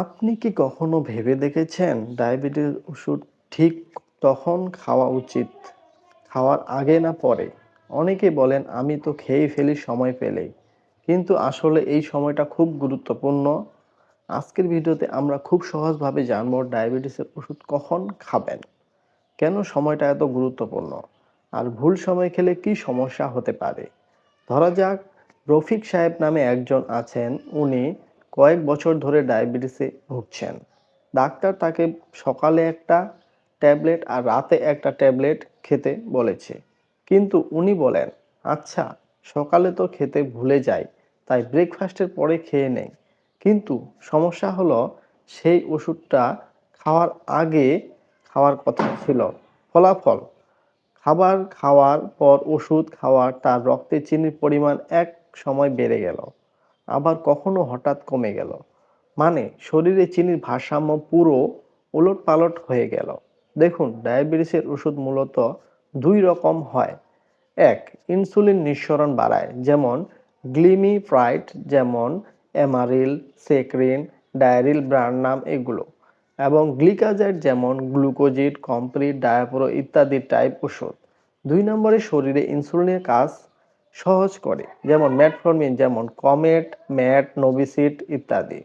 আপনি কি কখনো ভেবে দেখেছেন ডায়াবেটিস ওষুধ ঠিক তখন খাওয়া উচিত, খাওয়ার আগে না পরে? অনেকে বলেন, আমি তো খেয়ে ফেলি, সময় পেলেই। কিন্তু আসলে এই সময়টা খুব গুরুত্বপূর্ণ। আজকের ভিডিওতে আমরা খুব সহজভাবে জানব ডায়াবেটিসের ওষুধ কখন খাবেন, কেন সময়টা এত গুরুত্বপূর্ণ, আর ভুল সময় খেলে কি সমস্যা হতে পারে। ধরা যাক, রফিক সাহেব নামে একজন আছেন, উনি কয়েক বছর ধরে ডায়াবেটিসে ভুগছেন। ডাক্তার তাকে সকালে একটা ট্যাবলেট আর রাতে একটা ট্যাবলেট খেতে বলেছে। কিন্তু উনি বলেন আচ্ছা সকালে তো খেতে ভুলে যাই, তাই ব্রেকফাস্টের পরে খেয়ে নেই। কিন্তু সমস্যা হলো সেই ওষুধটা খাওয়ার আগে খাওয়ার কথা ছিল। ফলাফল, খাবার খাওয়ার পর ওষুধ খাওয়ার তার রক্তে চিনির পরিমাণ এক সময় বেড়ে গেল। আবার কখনো হঠাৎ কমে গেল। মানে শরীরে চিনির ভারসাম্য পুরো ওলট পালট হয়ে গেল। দেখুন, ডায়াবেটিসের ওষুধ মূলত দুই রকম হয়। এক, ইনসুলিন নিঃসরণ বাড়ায়, যেমন গ্লিমিফ্রাইড যেমন এমারিল, সেক্রিন, ডায়ারিল ব্র্যান্ড নাম এগুলো, এবং গ্লিকাজাইড, যেমন গ্লুকোজিট কমপ্লিট ডায়াপ্রো ইত্যাদি টাইপ ওষুধ। দুই নম্বরে শরীরে ইনসুলিনের কাজ সহজ করে, যেমন ম্যাটফর্মিন যেমন কমেট ম্যাট নোভিসিড ইত্যাদি।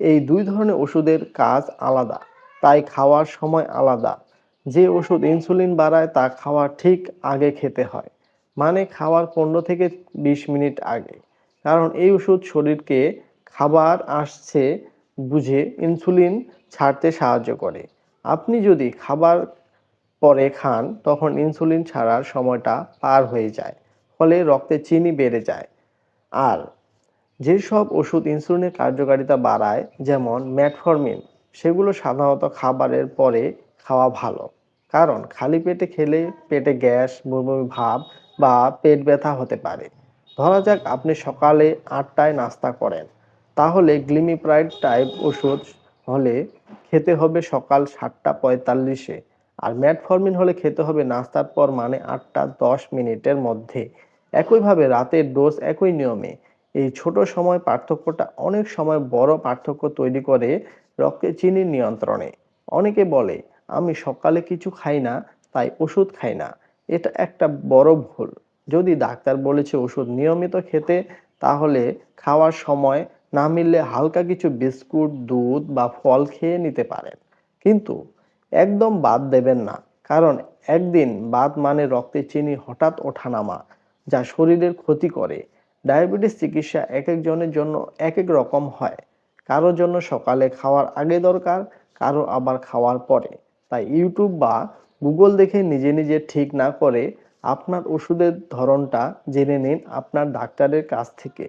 এই দুই ধরনের ওষুধের কাজ আলাদা, তাই খাওয়ার সময় আলাদা। যে ওষুধ ইনসুলিন বাড়ায়, তা খাওয়ার ঠিক আগে খেতে হয় মানে খাওয়ার পনেরো থেকে বিশ মিনিট আগে। কারণ এই ওষুধ শরীরকে খাবার আসছে বুঝে ইনসুলিন ছাড়তে সাহায্য করে। আপনি যদি খাবার পরে খান, তখন ইনসুলিন ছাড়ার সময়টা পার হয়ে যায়। ফলে রক্তে চিনি বেড়ে যায়। আর যেসব ওষুধ ইনসুলিনের কার্যকারিতা বাড়ায়, যেমন ম্যাটফর্মিন সেগুলো সাধারণত খাবারের পরে খাওয়া ভালো। কারণ খালি পেটে খেলে পেটে গ্যাস, বমি ভাব বা পেট ব্যথা হতে পারে। ধরা যাক আপনি সকালে আটটায় নাস্তা করেন। তাহলে গ্লিমিপ্রাইড টাইপ ওষুধ হলে খেতে হবে সকাল সাতটা পঁয়তাল্লিশে। আর ম্যাটফর্মিন হলে খেতে হবে নাস্তার পর মানে আটটা দশ মিনিটের মধ্যে। একইভাবে রাতের ডোজ একই নিয়মে। এই ছোট সময় পার্থক্যটা অনেক সময় বড় পার্থক্য তৈরি করে রক্তে চিনির নিয়ন্ত্রণে। অনেকে বলে, আমি সকালে কিছু খাই না, তাই ওষুধ খাই না। এটা একটা বড় ভুল। যদি ডাক্তার বলেছে ওষুধ নিয়মিত খেতে, তাহলে খাওয়ার সময় না মিললে হালকা কিছু বিস্কুট, দুধ বা ফল খেয়ে নিতে পারেন। কিন্তু একদম বাদ দেবেন না, কারণ একদিন বাদ মানে রক্তে চিনি হঠাৎ ওঠানামা যা শরীরের ক্ষতি করে। ডায়াবেটিস চিকিৎসা এক একজনের জন্য এক এক রকম হয়। কারোর জন্য সকালে খাওয়ার আগে দরকার, কারও আবার খাওয়ার পরে। তাই ইউটিউব বা গুগল দেখে নিজে নিজে ঠিক না করে আপনার ওষুধের ধরনটা জেনে নিন আপনার ডাক্তারের কাছ থেকে।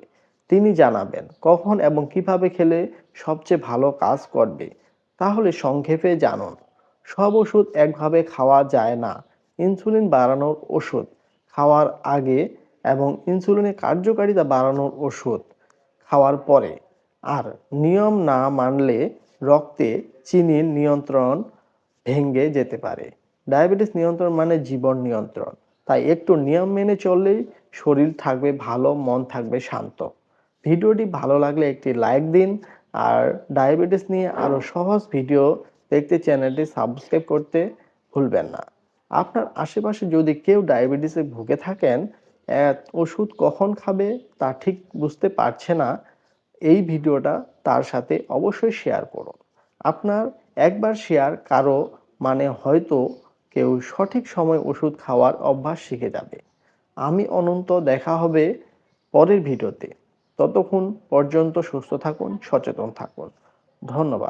তিনি জানাবেন কখন এবং কীভাবে খেলে সবচেয়ে ভালো কাজ করবে। তাহলে সংক্ষেপে জানুন। সব ওষুধ একভাবে খাওয়া যায় না। ইনসুলিন বাড়ানোর ওষুধ খাওয়ার আগে এবং ইনসুলিনের কার্যকারিতা বাড়ানোর ওষুধ খাওয়ার পরে। আর নিয়ম না মানলে রক্তে চিনির নিয়ন্ত্রণ ভেঙে যেতে পারে। ডায়াবেটিস নিয়ন্ত্রণ মানে জীবন নিয়ন্ত্রণ। তাই একটু নিয়ম মেনে চললেই শরীর থাকবে ভালো, মন থাকবে শান্ত। ভিডিওটি ভালো লাগলে একটি লাইক দিন আর ডায়াবেটিস নিয়ে আরও সহজ ভিডিও দেখতে চ্যানেলটি সাবস্ক্রাইব করতে ভুলবেন না। আপনার আশেপাশে যদি কেউ ডায়াবেটিসে ভুগে থাকেন ওষুধ কখন খাবে তা ঠিক বুঝতে পারছে না, এই ভিডিওটা তার সাথে অবশ্যই শেয়ার করুন। আপনার একবার শেয়ার কারও মানে হয়তো কেউ সঠিক সময় ওষুধ খাওয়ার অভ্যাস শিখে যাবে। আমি অনন্ত, দেখা হবে পরের ভিডিওতে। ততক্ষণ পর্যন্ত সুস্থ থাকুন, সচেতন থাকুন। ধন্যবাদ।